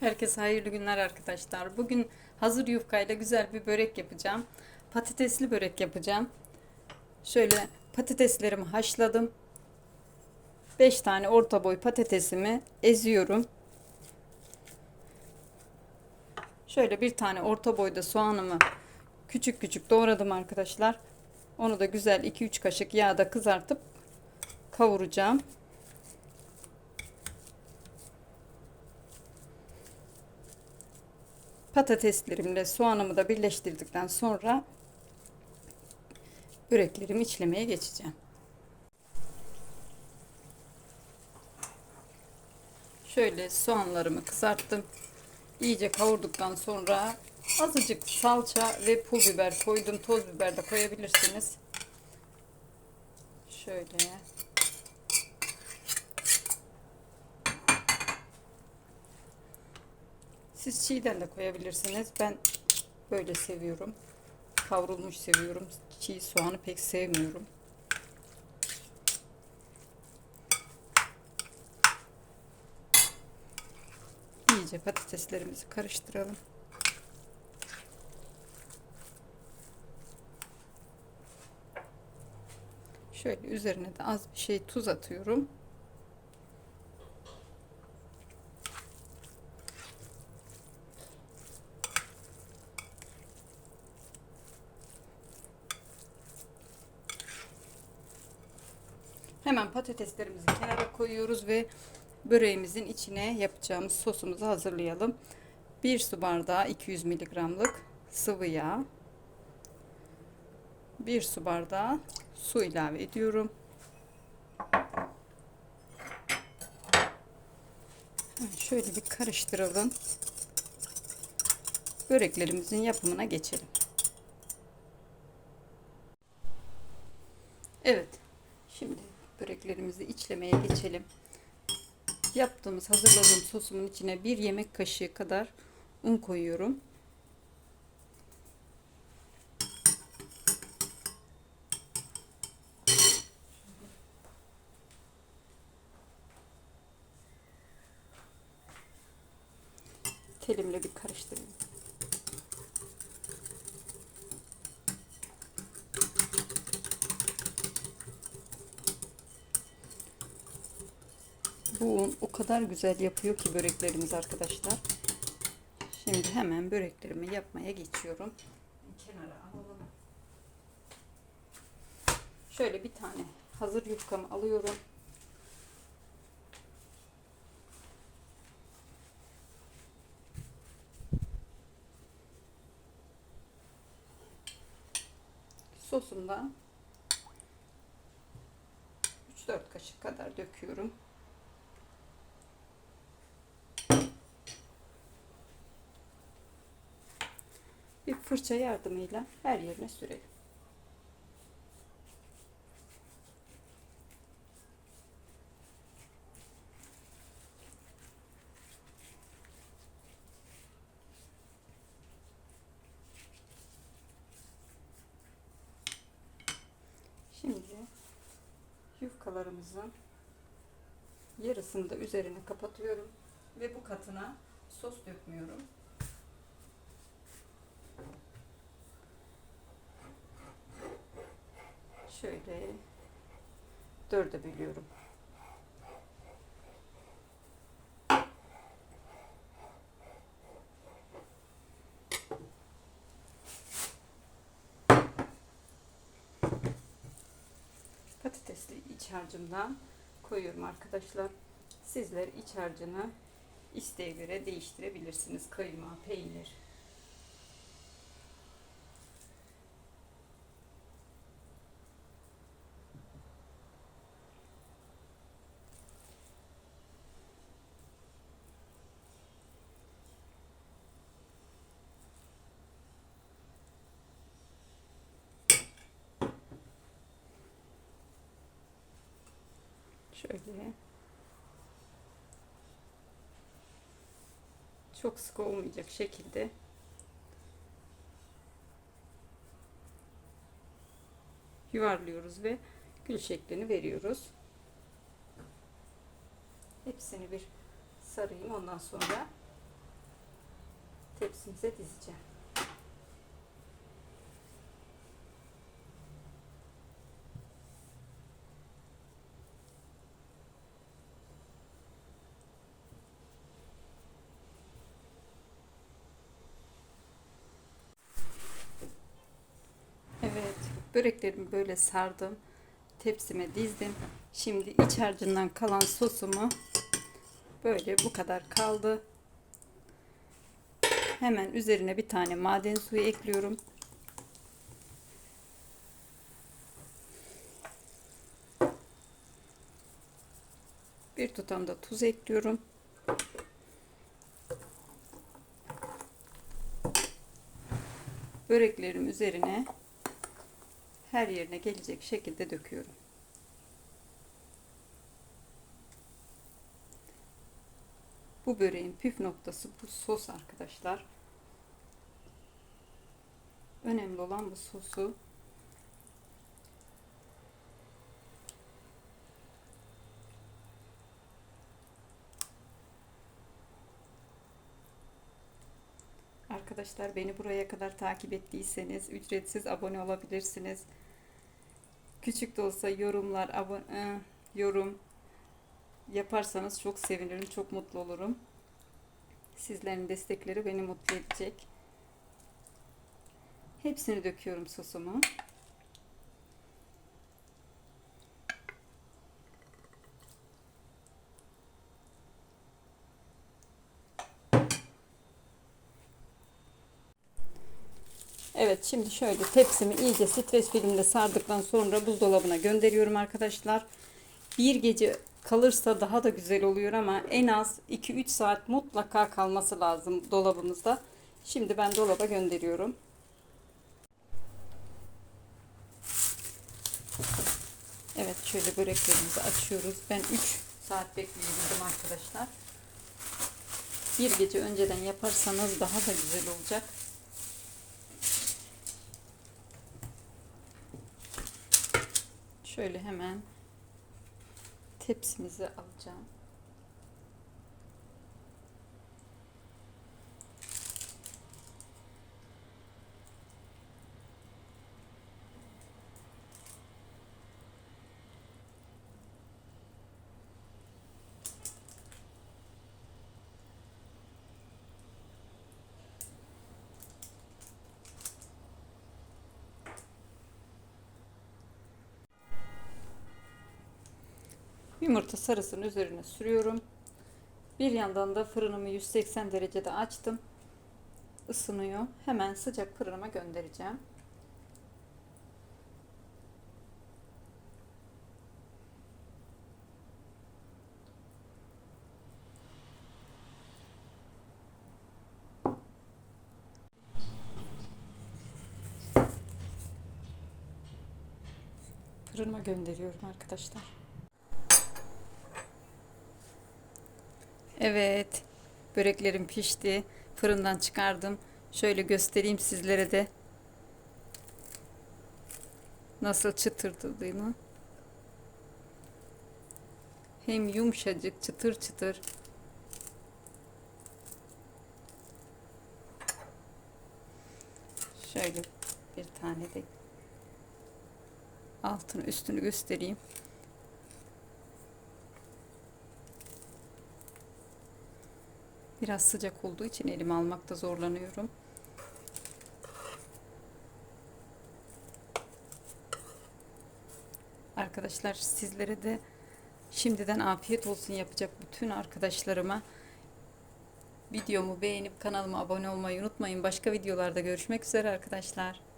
Herkese hayırlı günler arkadaşlar. Bugün hazır yufkayla güzel bir börek yapacağım. Patatesli börek yapacağım. Şöyle patateslerimi haşladım. 5 tane orta boy patatesimi eziyorum. Şöyle bir tane orta boyda soğanımı küçük küçük doğradım arkadaşlar. Onu da güzel 2-3 kaşık yağda kızartıp kavuracağım. Patateslerimle soğanımı da birleştirdikten sonra böreklerimi içlemeye geçeceğim. Şöyle soğanlarımı kızarttım. İyice kavurduktan sonra azıcık salça ve pul biber koydum. Toz biber de koyabilirsiniz. Şöyle Siz çiğden de koyabilirsiniz. Ben böyle seviyorum. Kavrulmuş seviyorum. Çiğ soğanı pek sevmiyorum. İyice patateslerimizi karıştıralım. Şöyle üzerine de az bir şey tuz atıyorum. Hemen patateslerimizi kenara koyuyoruz ve böreğimizin içine yapacağımız sosumuzu hazırlayalım. 1 su bardağı 200 miligramlık sıvı yağ. 1 su bardağı su ilave ediyorum. Şöyle bir karıştıralım. Böreklerimizin yapımına geçelim. Evet. Şimdi böreklerimizi içlemeye geçelim. Yaptığımız, hazırladığım sosumun içine bir yemek kaşığı kadar un koyuyorum. Telimle bir karıştırayım. Bu un o kadar güzel yapıyor ki böreklerimiz arkadaşlar. Şimdi hemen böreklerimi yapmaya geçiyorum. Kenara alalım. Şöyle bir tane hazır yufkamı alıyorum. Sosumdan 3-4 kaşık kadar döküyorum. Fırça yardımıyla her yerine sürelim. Şimdi yufkalarımızın yarısını da üzerine kapatıyorum ve bu katına sos dökmüyorum. Şöyle dörde bölüyorum. Patatesli iç harcımdan koyuyorum arkadaşlar. Sizler iç harcını isteğe göre değiştirebilirsiniz. Kıyma, peynir, Şöyle. Çok sık olmayacak şekilde yuvarlıyoruz ve gül şeklini veriyoruz. Hepsini bir sarayım ondan sonra tepsimize dizeceğim. Evet, böreklerimi böyle sardım. Tepsime dizdim. Şimdi iç harcından kalan sosumu böyle bu kadar kaldı. Hemen üzerine bir tane maden suyu ekliyorum. Bir tutam da tuz ekliyorum. Böreklerim üzerine her yerine gelecek şekilde döküyorum. Bu böreğin püf noktası bu sos arkadaşlar. Önemli olan bu sosu. Arkadaşlar beni buraya kadar takip ettiyseniz ücretsiz abone olabilirsiniz. Küçük de olsa yorumlar, abone, yorum yaparsanız çok sevinirim, çok mutlu olurum. Sizlerin destekleri beni mutlu edecek. Hepsini döküyorum sosumu. Evet şimdi şöyle tepsimi iyice stres filmle sardıktan sonra buzdolabına gönderiyorum arkadaşlar. Bir gece kalırsa daha da güzel oluyor ama en az 2-3 saat mutlaka kalması lazım dolabımızda. Şimdi ben dolaba gönderiyorum. Evet şöyle böreklerimizi açıyoruz. Ben 3 saat bekleyebildim arkadaşlar. Bir gece önceden yaparsanız daha da güzel olacak. Şöyle hemen tepsimizi alacağım. Yumurta sarısını üzerine sürüyorum. Bir yandan da fırınımı 180 derecede açtım. Isınıyor. Hemen sıcak fırınıma göndereceğim. Fırınıma gönderiyorum arkadaşlar. Evet. Böreklerim pişti. Fırından çıkardım. Şöyle göstereyim sizlere de. Nasıl çıtırdadığını. Hem yumuşacık, çıtır çıtır. Şöyle bir tane de altını üstünü göstereyim. Biraz sıcak olduğu için elime almakta zorlanıyorum. Arkadaşlar sizlere de şimdiden afiyet olsun yapacak bütün arkadaşlarıma. Videomu beğenip kanalıma abone olmayı unutmayın. Başka videolarda görüşmek üzere arkadaşlar.